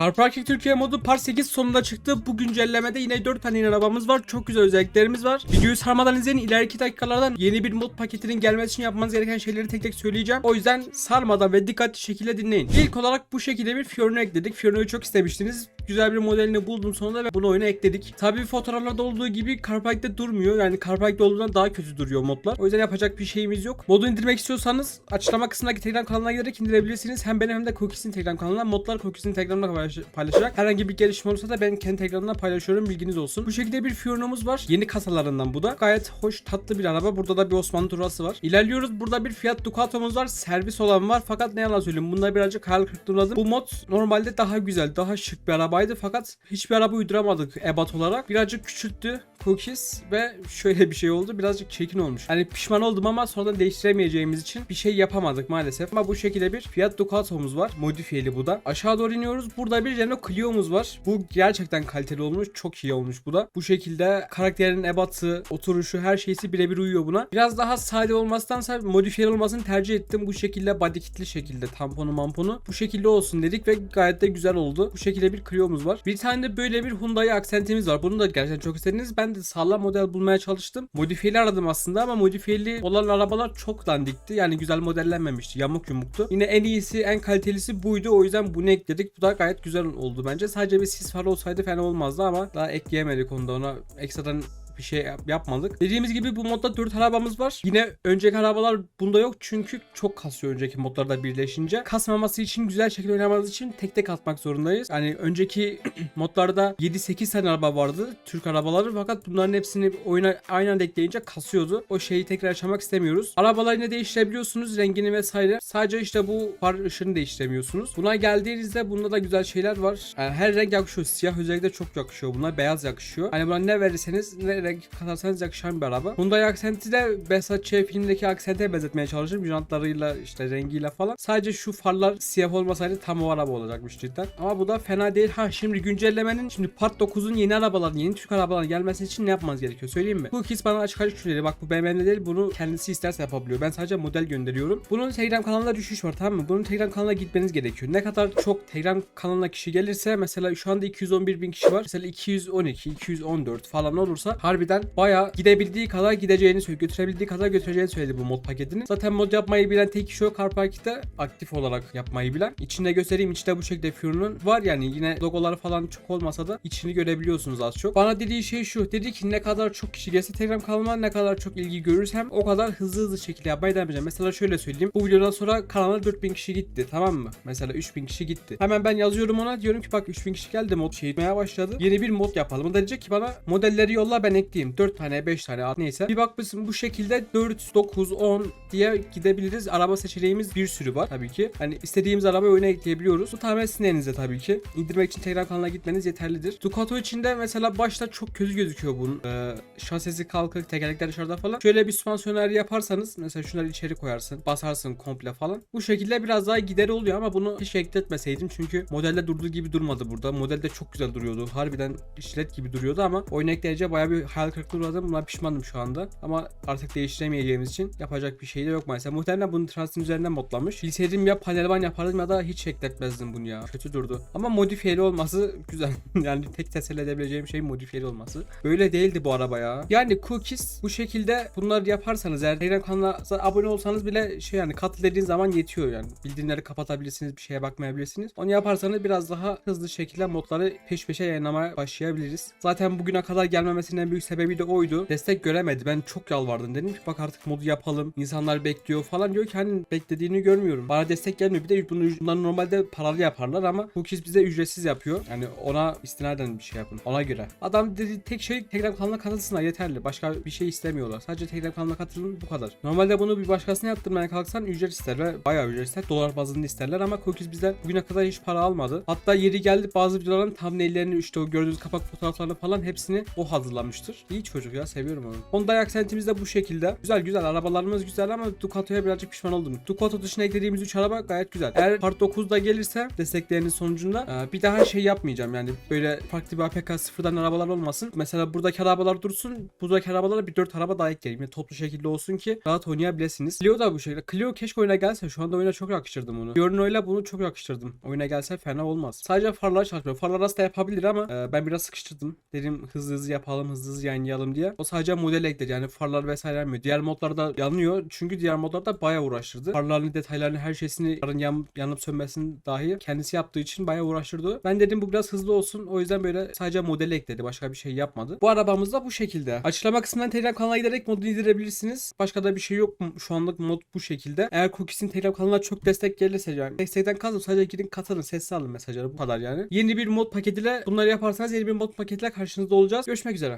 Car Parking Türkiye modu Part 8 sonunda çıktı. Bu güncellemede yine 4 tane yeni arabamız var. Çok güzel özelliklerimiz var. Videoyu sarmadan izleyin. İleriki dakikalardan yeni bir mod paketinin gelmesi için yapmanız gereken şeyleri tek tek söyleyeceğim. O yüzden sarmadan ve dikkatli şekilde dinleyin. İlk olarak bu şekilde bir Fiorino ekledik. Fiorino'yu çok istemiştiniz. Güzel bir modelini buldum sonunda ve bunu oyuna ekledik. Tabii fotoğraflarda olduğu gibi Car Park'te durmuyor. Yani Car Park'te olduğundan daha kötü duruyor modlar. O yüzden yapacak bir şeyimiz yok. Modu indirmek istiyorsanız açıklama kısmındaki Telegram kanalına giderek indirebilirsiniz. Hem benim hem de Cookies'in Telegram kanalına. Modlar Cookies'in Telegram'da paylaş- paylaşacak. Herhangi bir gelişme olursa da ben kendi Telegram'dan paylaşıyorum. Bilginiz olsun. Bu şekilde bir Fiorino'muz var. Yeni kasalarından bu da. Gayet hoş tatlı bir araba. Burada da bir Osmanlı turası var. İlerliyoruz. Burada bir Fiat Ducato'muz var. Servis olan var. Fakat ne yalan söyleyeyim. Bunda birazcık hayal kırıklığına. Bu mod normalde daha güzel, daha şık bir arabaydı. Fakat hiçbir araba uyduramadık ebat olarak. Birazcık küçülttü Cookies ve şöyle bir şey oldu. Birazcık çirkin olmuş. Hani pişman oldum ama sonradan değiştiremeyeceğimiz için bir şey yapamadık maalesef. Ama bu şekilde bir Fiat Ducato'muz var. Modifiyeli bu da. Aşağı doğru iniyoruz. Burada bir Renault Clio'muz var. Bu gerçekten kaliteli olmuş. Çok iyi olmuş bu da. Bu şekilde karakterin ebatı, oturuşu, her şeysi birebir uyuyor buna. Biraz daha sade olmasındansa modifiyeli olmasını tercih ettim. Bu şekilde body kitli şekilde tamponu mamponu. Bu şekilde olsun dedik ve gayet de güzel oldu. Bu şekilde bir Clio'muz var. Bir tane de böyle bir Hyundai aksentimiz var. Bunu da gerçekten çok istediniz. Ben de sağlam model bulmaya çalıştım. Modifiyeli aradım aslında ama modifiyeli olan arabalar çok dandikti. Yani güzel modellenmemişti. Yamuk yumuktu. Yine en iyisi, en kalitelisi buydu. O yüzden bunu ekledik. Bu da gayet güzel oldu bence. Sadece bir sis farı olsaydı fena olmazdı ama daha ekleyemedik onu da ona. Ekstradan bir şey yap- yapmadık. Dediğimiz gibi bu modda 4 arabamız var. Yine önceki arabalar bunda yok çünkü çok kasıyor önceki modlarda birleşince. Kasmaması için güzel şekilde oynamanız için tek tek atmak zorundayız. Yani önceki modlarda 7-8 tane araba vardı. Türk arabaları fakat bunların hepsini oyuna aynı anda ekleyince kasıyordu. O şeyi tekrar yaşamak istemiyoruz. Arabaları yine değiştirebiliyorsunuz rengini vesaire. Sadece işte bu far ışığını değiştiremiyorsunuz. Buna geldiğinizde bunda da güzel şeyler var. Yani her renk yakışıyor. Siyah özellikle çok yakışıyor buna. Beyaz yakışıyor. Hani buna ne verirseniz ne renk katarsanız yakışan bir araba. Hyundai aksenti de Behzat Ç. filmindeki aksente benzetmeye çalışırım. Jantlarıyla işte rengiyle falan. Sadece şu farlar siyah olmasaydı tam o araba olacakmış cidden. Ama bu da fena değil. Ha şimdi güncellemenin şimdi Part 9'un yeni arabaların, yeni Türk arabaların gelmesi için ne yapmanız gerekiyor söyleyeyim mi? Bu ikisi bana açık açık söyledi. Bak bu BMW değil bunu kendisi isterse yapabiliyor. Ben sadece model gönderiyorum. Bunun Telegram kanalına düşüş var tamam mı? Bunun Telegram kanalına gitmeniz gerekiyor. Ne kadar çok Telegram kanalına kişi gelirse mesela şu anda 211 bin kişi var. Mesela 212, 214 falan olursa harbiden baya gidebildiği kadar gideceğini söyledi. Götürebildiği kadar götüreceğini söyledi bu mod paketini. Zaten mod yapmayı bilen tek kişi o Car Park'te aktif olarak yapmayı bilen. İçinde göstereyim. İçinde bu şekilde Fury'nin var yani yine logoları falan çok olmasa da içini görebiliyorsunuz az çok. Bana dediği şey şu. Dedi ki ne kadar çok kişi gelse Telegram kanalıma ne kadar çok ilgi görürsem o kadar hızlı hızlı şekilde yapmaya devam edeceğim. Mesela şöyle söyleyeyim. Bu videodan sonra kanala 4000 kişi gitti. Tamam mı? Mesela 3000 kişi gitti. Hemen ben yazıyorum ona diyorum ki bak 3000 kişi geldi mod şey başladı. Yeni bir mod yapalım. O da diyecek ki bana modelleri yolla ben ekleyeyim. 4 tane 5 tane neyse. Bir bakmışsın bu şekilde 4, 9, 10 diye gidebiliriz. Araba seçeneğimiz bir sürü var tabii ki. Hani istediğimiz arabayı oyuna ekleyebiliyoruz. Bu tamamen sizin elinizde tabii ki. İndirmek için Telegram kanalına gitmeniz yeterlidir. Ducato içinde mesela başta çok kötü gözüküyor bunun. Ee, şasisi kalkık, tekerlekler dışarıda falan. Şöyle bir süspansiyoner yaparsanız mesela şunları içeri koyarsın, basarsın komple falan. Bu şekilde biraz daha gideri oluyor ama bunu hiç ekletmeseydim çünkü modelde durduğu gibi durmadı burada. Modelde çok güzel duruyordu. Harbiden işlet gibi duruyordu ama oyun ekleyince bayağı bir hayal kırıklığı uğradım. Buna pişmanım şu anda. Ama artık değiştiremeyeceğimiz için yapacak bir şey de yok maalesef. Muhtemelen bunu Trans'ın üzerinden modlamış. Bilseydim ya panelban yapardım ya da hiç ekletmezdim bunu ya. Kötü durdu. Ama modifiyeli olması güzel. yani tek teselli edebileceğim şey modifiyeli olması. Böyle değildi bu araba ya. Yani cookies bu şekilde bunları yaparsanız eğer Telegram kanalına abone olsanız bile şey yani katıl dediğin zaman yetiyor yani. Bildirimleri kapatabilirsiniz, bir şeye bakmayabilirsiniz. Onu yaparsanız biraz daha hızlı şekilde modları peş peşe yayınlamaya başlayabiliriz. Zaten bugüne kadar gelmemesinin en büyük sebebi de oydu. Destek göremedi. Ben çok yalvardım. Dedim ki bak artık modu yapalım. İnsanlar bekliyor falan diyor ki hani beklediğini görmüyorum. Bana destek gelmiyor. Bir de bunu bunlar normalde paralı yaparlar ama Cookies bize ücretsiz yapıyor. Yani ona istinaden bir şey yapın. Ona göre. Adam dedi tek şey Telegram kanalına katılsınlar yeterli. Başka bir şey istemiyorlar. Sadece Telegram kanalına katılın bu kadar. Normalde bunu bir başkasına yaptırmaya kalksan ücret ister ve bayağı ücret ister. Dolar bazında isterler ama Cookies bizden bugüne kadar hiç para almadı. Hatta yeri geldi bazı videoların thumbnail'lerini işte o gördüğünüz kapak fotoğraflarını falan hepsini o hazırlamıştı. Yapmıştır. İyi çocuk ya seviyorum onu. Honda aksentimiz de bu şekilde. Güzel güzel arabalarımız güzel ama Ducato'ya birazcık pişman oldum. Ducato dışına eklediğimiz 3 araba gayet güzel. Eğer Part 9'da gelirse desteklerinin sonucunda e, bir daha şey yapmayacağım yani böyle farklı bir APK sıfırdan arabalar olmasın. Mesela buradaki arabalar dursun. Buradaki arabalara bir 4 araba daha ekleyelim. Yani toplu şekilde olsun ki rahat oynayabilirsiniz. Clio da bu şekilde. Clio keşke oyuna gelse. Şu anda oyuna çok yakıştırdım onu. Fiorino'yla bunu çok yakıştırdım. Oyuna gelse fena olmaz. Sadece farlar çalışmıyor. Farlar aslında yapabilir ama e, ben biraz sıkıştırdım. Dedim hızlı hızlı yapalım, hızlı hızlı yayınlayalım diye. O sadece model ekledi yani farlar vesaire yanmıyor. Diğer modlarda yanıyor. Çünkü diğer modlarda bayağı uğraştırdı. Farların detaylarını, her şeysini, farın yan, yanıp sönmesini dahi kendisi yaptığı için bayağı uğraştırdı. Ben dedim bu biraz hızlı olsun. O yüzden böyle sadece modeli ekledi. Başka bir şey yapmadı. Bu arabamız da bu şekilde. Açıklama kısmından Telegram kanalına giderek modu indirebilirsiniz. Başka da bir şey yok? Şu anlık mod bu şekilde. Eğer Cookies'in Telegram kanalına çok destek gelirse yani. Destekten kazım sadece gidin katılın. Sesli alın mesajları bu kadar yani. Yeni bir mod paketiyle bunları yaparsanız yeni bir mod paketiyle karşınızda olacağız. Görüşmek üzere.